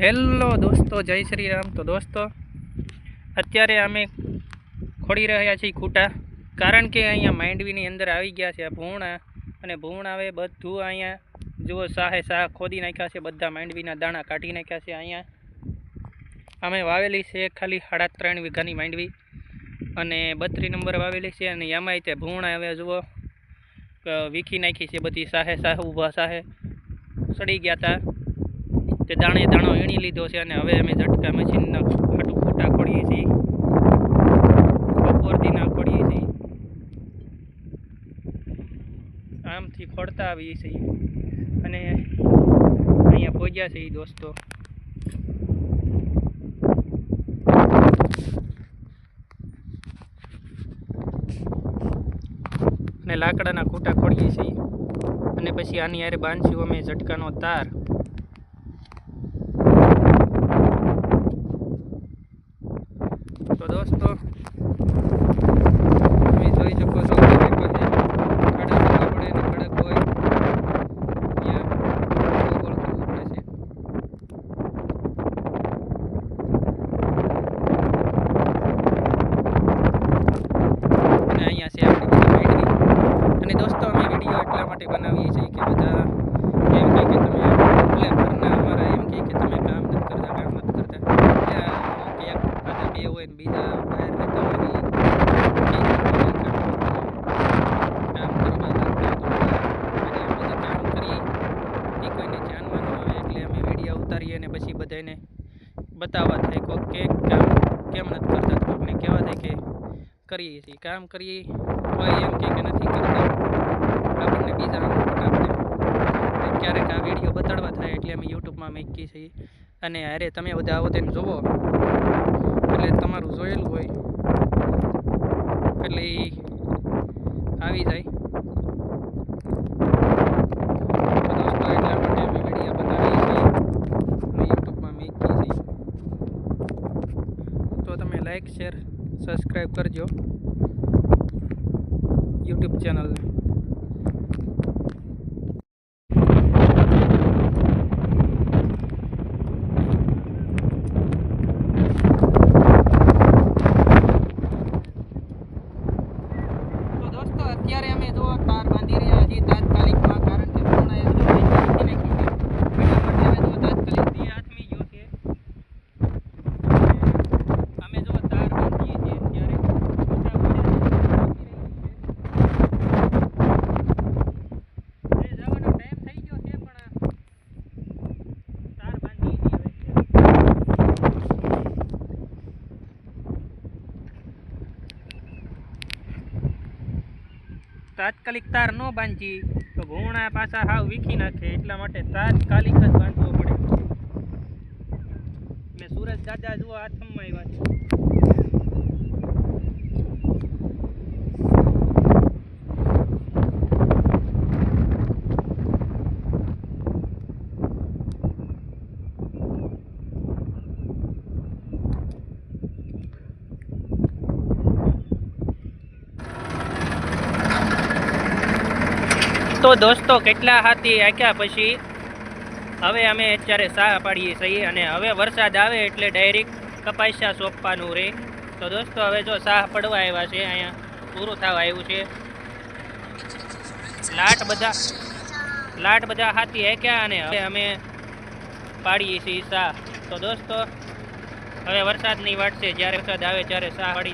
Hello દોસ્તો, જય શ્રી રામ. તો દોસ્તો, અત્યારે અમે ખોડી રહ્યા છીએ ખૂટા. કારણ કે અહીંયા માંડવીની અંદર આવી ગયા છે ભૂણા અને ભૂણ આવે બધું અહીંયા. જુઓ, સાહે સાહ ખોદી નાખ્યા છે, બધા માંડવીના દાણા કાઢી નાખ્યા છે અહીંયા. અમે વાવેલી છે ખાલી સાડા ત્રણ વીઘાની માંડવી અને બત્રી નંબર વાવેલી છે અને એમાંય તે ભૂણ હવે જુઓ વીખી નાખી છે બધી. સાહે સાહ ઊભા સાહે સડી ગયા હતા તે દાણે દાણો વીણી લીધો છે અને હવે અમે ઝટકા મશીનના ખાટું ખોટા ખોડીએ છીએ. બપોરથી ખોડીએ છીએ. આમથી ખોડતા આવીએ છીએ. અને અહીંયા પહોંચ્યા છે દોસ્તો. અને લાકડાના ખૂટા ખોડીએ છીએ. અને પછી આની હારે બાંધશું અમે ઝટકાનો તાર તો દોસ્તો તમે જોઈ શકો છો કે મારી પાસે ખાડા કરવા પડે ને ખડક હોય ત્યાં ગોળ કરવું પડે છે અને અહીંયા છે આપણી બધી માંડવી અને દોસ્તો અમે વીડિયો એટલા માટે બનાવીએ છીએ કે બધા એમ કહે કે તમે એટલે ઘરના અમારા એમ કહે કે તમે કામ નથી કરતા કામ નથી કરતા એટલે આ કે એક ખાતા બે હોય ને બીજા બહાર રહેતા હોય ને ઈ કહે કે તમે કામ કરવા લાગતા તો બધા અને અમે જે કામ કરીએ એ કોઈને જાણવા ન આવે એટલે અમે વીડિયો ઉતારીએ અને પછી બધાને બતાવવા થાય કોક કે કામ કેમ નથી કરતા કોકને કહેવા થાય કે કરીએ છીએ. કામ કરીએ કોઈ એમ કે નથી કરતા, આપણને બીજા ક્યારેક આ વીડિયો બતાડવા થાય એટલે અમે યુટ્યુબમાં મૂકીએ છીએ. અને અરે તમે બધા આવો તેને જુઓ એટલે તમારું જોયેલું હોય. એટલે આવી જાય તો દોસ્તો એટલા માટે અમે વીડિયો બનાવીએ છીએ અને યુટ્યુબમાં મૂકીએ છીએ તો તમે લાઈક શેર સબસ્ક્રાઈબ કરજો. યુટ્યુબ ચેનલને તો દોસ્તો અત્યારે અમે જો તાર બાંધી રહ્યા છીએ તાત્કાલિકમાં કારણ કે પૂર્ણ એ બધું માહિતી મૂકી નાખી છે એટલા માટે અમે જો તાત્કાલિક બે હાથમી ગયો છે અને અમે જો તાર બાંધીએ છીએ અત્યારે મોટા પડ્યા છે. એ જવાનો ટાઈમ થઈ ગયો છે પણ તાર બાંધીએ છીએ હવે તાત્કાલિક તાર ન બાંધી, તો ઘૂણા પાછા હાવ વીખી નાખે, એટલા માટે તાત્કાલિક જ બાંધવો પડે. મેં સુરજ દાદા જુઓ આથમમાં આવ્યા છે. તો દોસ્તો, કેટલા હાથી આખ્યા પછી? હવે અમે અત્યારે સાહ પાડીએ છીએ અને હવે વરસાદ આવે એટલે ડાયરેક્ટ કપાસિયા સોંપવાનું રહે તો દોસ્તો, હવે જો સાહ પડવા આવ્યા છે, અહીંયા પૂરું થવા આવ્યું છે. લાટ બધા લાટ બધા હાથી આંક્યા અને હવે અમે પાડીએ છીએ સાહ. તો દોસ્તો, હવે વરસાદની વાટ છે, જ્યારે વરસાદ આવે ત્યારે સાહ પાડી